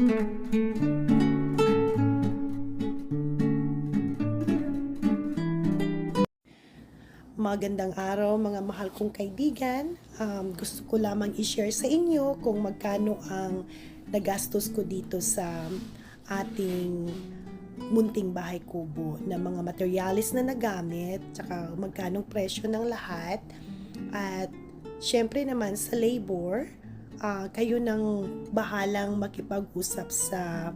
Magandang araw mga mahal kong kaibigan. Um, gusto ko lamang i-share sa inyo kung magkano ang nagastos ko dito sa ating munting bahay kubo na mga materialis na nagamit, tsaka magkanong presyo ng lahat. At syempre naman sa labor, ah, kayo nang bahalang makipag-usap sa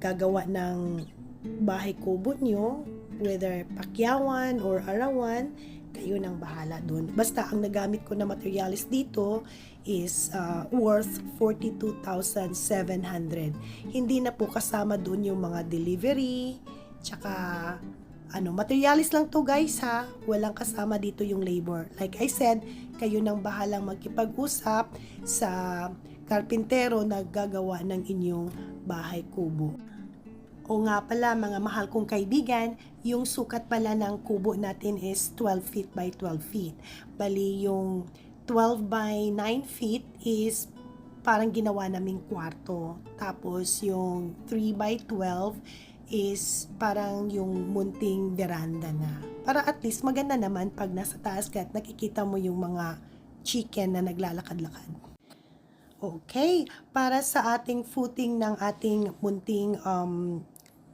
gagawa ng bahay kubo nyo, whether pakyawan or arawan, kayo nang bahala dun. Basta ang nagamit ko na materialis dito is uh, worth 42,700. Hindi na po kasama dun yung mga delivery, tsaka ano, materialis lang to guys ha. Walang kasama dito yung labor. Like I said, kayo nang bahalang magkipag-usap sa karpintero na gagawa ng inyong bahay kubo. O nga pala mga mahal kong kaibigan, yung sukat pala ng kubo natin is 12 feet by 12 feet. Bali yung 12 by 9 feet is parang ginawa naming kwarto. Tapos yung 3 by 12 is parang yung munting veranda na. Para at least maganda naman pag nasa taas ka at nakikita mo yung mga chicken na naglalakad-lakad. Okay, para sa ating footing ng ating munting um,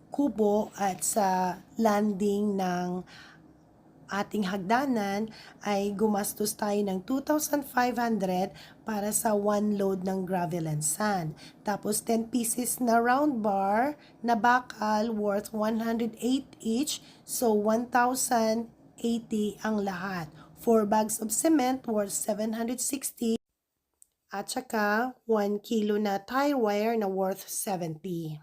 kubo at sa landing ng ating hagdanan ay gumastos tayo ng 2,500 para sa one load ng gravel and sand. Tapos 10 pieces na round bar na bakal worth 108 each. So 1,080 ang lahat. 4 bags of cement worth 760 at saka 1 kilo na tire wire na worth 70.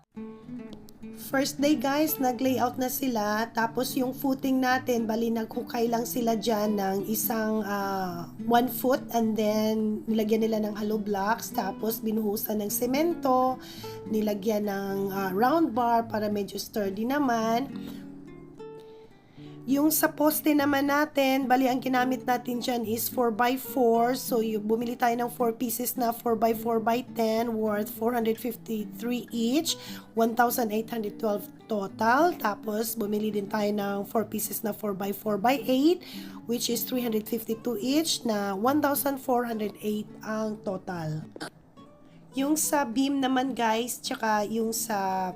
First day guys, nag-layout na sila. Tapos yung footing natin, bali naghukay lang sila dyan ng isang ah, one foot and then nilagyan nila ng hollow blocks. Tapos binuhusan ng semento, nilagyan ng ah, round bar para medyo sturdy naman. Yung sa poste naman natin, bali ang ginamit natin dyan is 4x4. So, yung bumili tayo ng 4 pieces na 4x4x10 worth 453 each. 1,812 total. Tapos, bumili din tayo ng 4 pieces na 4x4x8 which is 352 each na 1,408 ang total. Yung sa beam naman guys, tsaka yung sa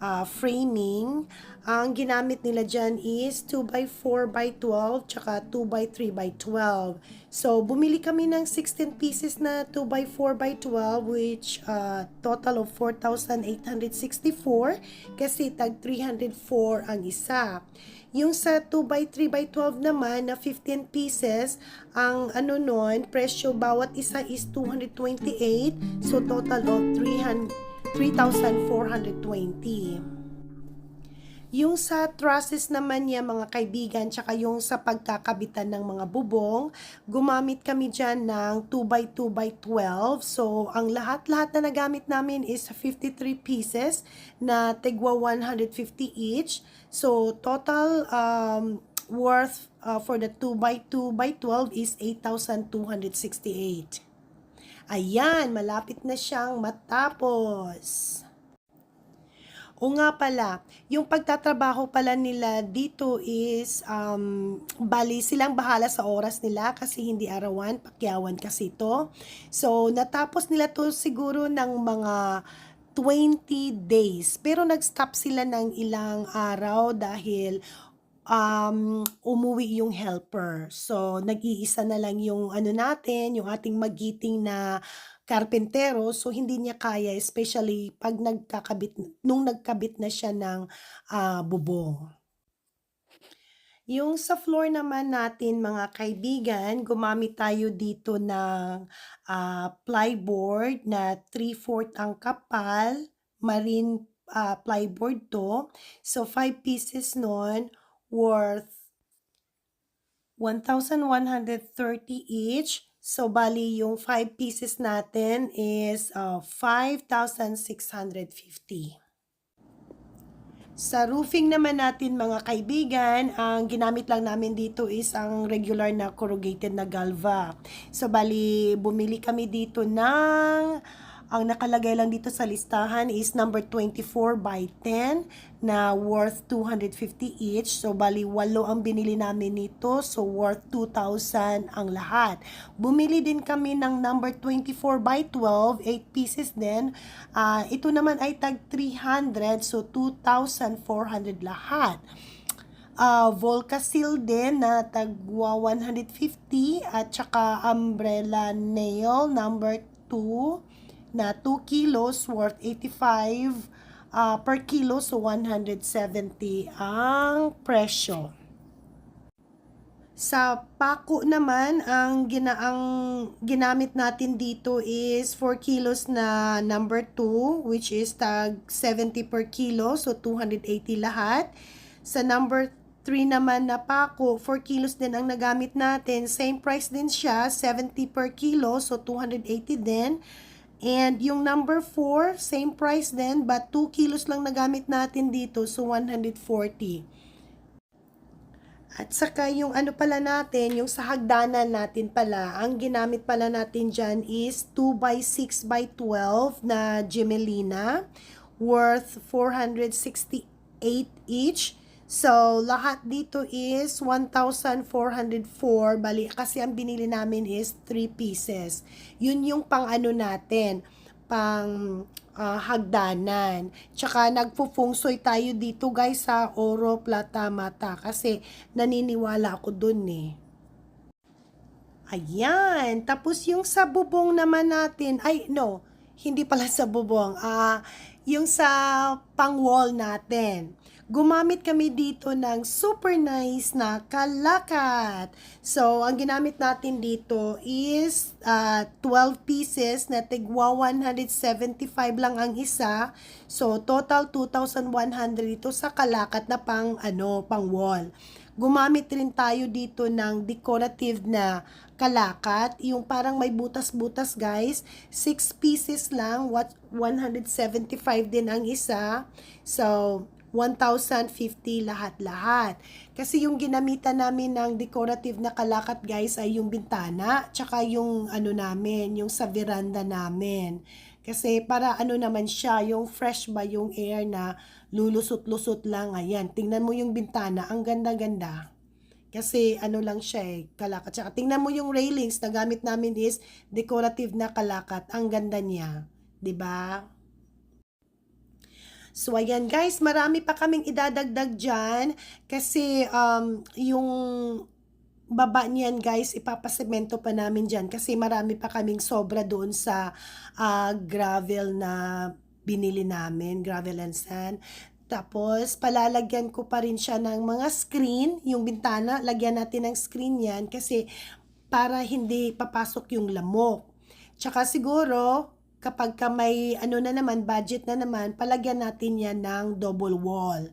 ah, framing, ang ginamit nila dyan is 2x4x12 tsaka 2x3x12. So, bumili kami ng 16 pieces na 2x4x12 which uh, total of 4,864 kasi tag 304 ang isa. Yung sa 2x3x12 naman na 15 pieces, ang ano nun, presyo bawat isa is 228. So, total of 300 3,420. Yung sa trusses naman niya mga kaibigan, tsaka yung sa pagkakabitan ng mga bubong, gumamit kami dyan ng 2x2x12. So, ang lahat-lahat na nagamit namin is 53 pieces na tigwa 150 each. So, total um, worth uh, for the 2x2x12 is 8,268. Ayan, malapit na siyang matapos. O nga pala, yung pagtatrabaho pala nila dito is, um, bali silang bahala sa oras nila kasi hindi arawan, pakyawan kasi to. So, natapos nila to siguro ng mga 20 days. Pero nag-stop sila ng ilang araw dahil um, umuwi yung helper. So, nag-iisa na lang yung ano natin, yung ating magiting na karpentero. So, hindi niya kaya, especially pag nagkakabit, nung nagkabit na siya ng ah, bubong. Yung sa floor naman natin, mga kaibigan, gumamit tayo dito ng ah, plyboard na 3/4 ang kapal, marine ah, plyboard to. So, 5 pieces nun worth 1,130 each. So, bali yung 5 pieces natin is uh, 5,650. Sa roofing naman natin mga kaibigan, ang ginamit lang namin dito is ang regular na corrugated na galva. So bali bumili kami dito ng Ang nakalagay lang dito sa listahan is number 24 by 10 na worth 250 each. So, bali, walo ang binili namin nito. So, worth 2,000 ang lahat. Bumili din kami ng number 24 by 12, 8 pieces din. Ah, ito naman ay tag 300, so 2,400 lahat. Uh, Volcasil din na tagwa 150 at saka umbrella nail number 2 na 2 kilos worth 85 uh, per kilo so 170 ang presyo. Sa pako naman, ang, gina ang ginamit natin dito is 4 kilos na number 2, which is tag 70 per kilo, so 280 lahat. Sa number 3 naman na pako, 4 kilos din ang nagamit natin. Same price din siya, 70 per kilo, so 280 din. And yung number 4, same price din, but 2 kilos lang nagamit natin dito, so 140. At saka yung ano pala natin, yung sa hagdanan natin pala, ang ginamit pala natin dyan is 2 by 6 by 12 na Gemelina worth 468 each. So, lahat dito is 1,404. Bali, kasi ang binili namin is 3 pieces. Yun yung pang ano natin, pang ah, hagdanan. Tsaka nagpupungsoy tayo dito guys sa oro, plata, mata. Kasi naniniwala ako dun eh. Ayan. Tapos yung sa bubong naman natin, ay no, hindi pala sa bubong. Ah, yung sa pang-wall natin. Gumamit kami dito ng super nice na kalakat. So, ang ginamit natin dito is ah, 12 pieces na tigwa 175 lang ang isa. So, total 2,100 ito sa kalakat na pang, ano, pang wall. Gumamit rin tayo dito ng decorative na kalakat. Yung parang may butas-butas guys. 6 pieces lang. What, 175 din ang isa. So, 1,050 lahat-lahat. Kasi yung ginamitan namin ng decorative na kalakat guys ay yung bintana, tsaka yung ano namin, yung sa veranda namin. Kasi para ano naman siya, yung fresh ba yung air na lulusot-lusot lang. Ayan, tingnan mo yung bintana, ang ganda-ganda. Kasi ano lang siya eh, kalakat. Tsaka tingnan mo yung railings na gamit namin is decorative na kalakat. Ang ganda niya. 'di ba? So, ayan guys, marami pa kaming idadagdag dyan kasi um, yung baba niyan guys, ipapasemento pa namin dyan kasi marami pa kaming sobra doon sa ah, gravel na binili namin, gravel and sand. Tapos, palalagyan ko pa rin siya ng mga screen, yung bintana, lagyan natin ng screen yan kasi para hindi papasok yung lamok. Tsaka siguro, kapag ka may ano na naman, budget na naman, palagyan natin yan ng double wall.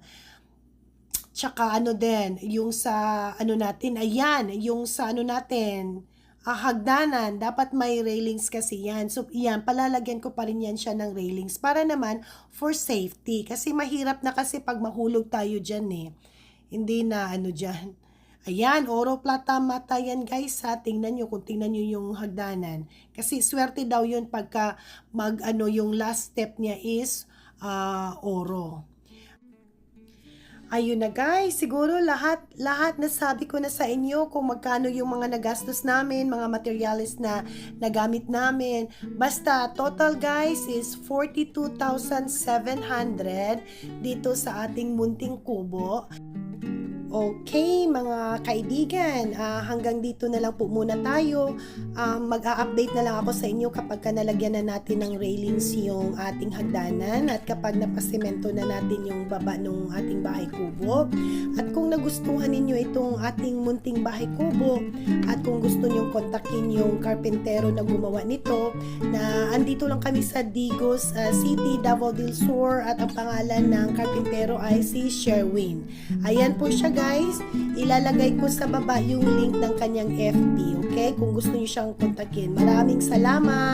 Tsaka ano din, yung sa ano natin, ayan, yung sa ano natin, ah, hagdanan, dapat may railings kasi yan. So, yan, palalagyan ko pa rin yan siya ng railings para naman for safety. Kasi mahirap na kasi pag mahulog tayo dyan eh. Hindi na ano dyan. Ayan, oro plata mata yan guys ha. Tingnan nyo kung tingnan nyo yung hagdanan. Kasi swerte daw yun pagka mag ano yung last step niya is ah, oro. Ayun na guys, siguro lahat lahat nasabi ko na sa inyo kung magkano yung mga nagastos namin, mga materials na nagamit namin. Basta total guys is 42,700 dito sa ating munting kubo. Okay, mga kaibigan, ah, hanggang dito na lang po muna tayo. Ah, mag-a-update na lang ako sa inyo kapag ka nalagyan na natin ng railings yung ating hagdanan at kapag napasemento na natin yung baba ng ating bahay kubo. At kung nagustuhan ninyo itong ating munting bahay kubo at kung gusto nyo kontakin yung karpentero na gumawa nito, na andito lang kami sa Digos ah, City, Davao del Sur at ang pangalan ng karpentero ay si Sherwin. Ayan po siya guys, ilalagay ko sa baba yung link ng kanyang FB, okay? Kung gusto niyo siyang kontakin. Maraming salamat!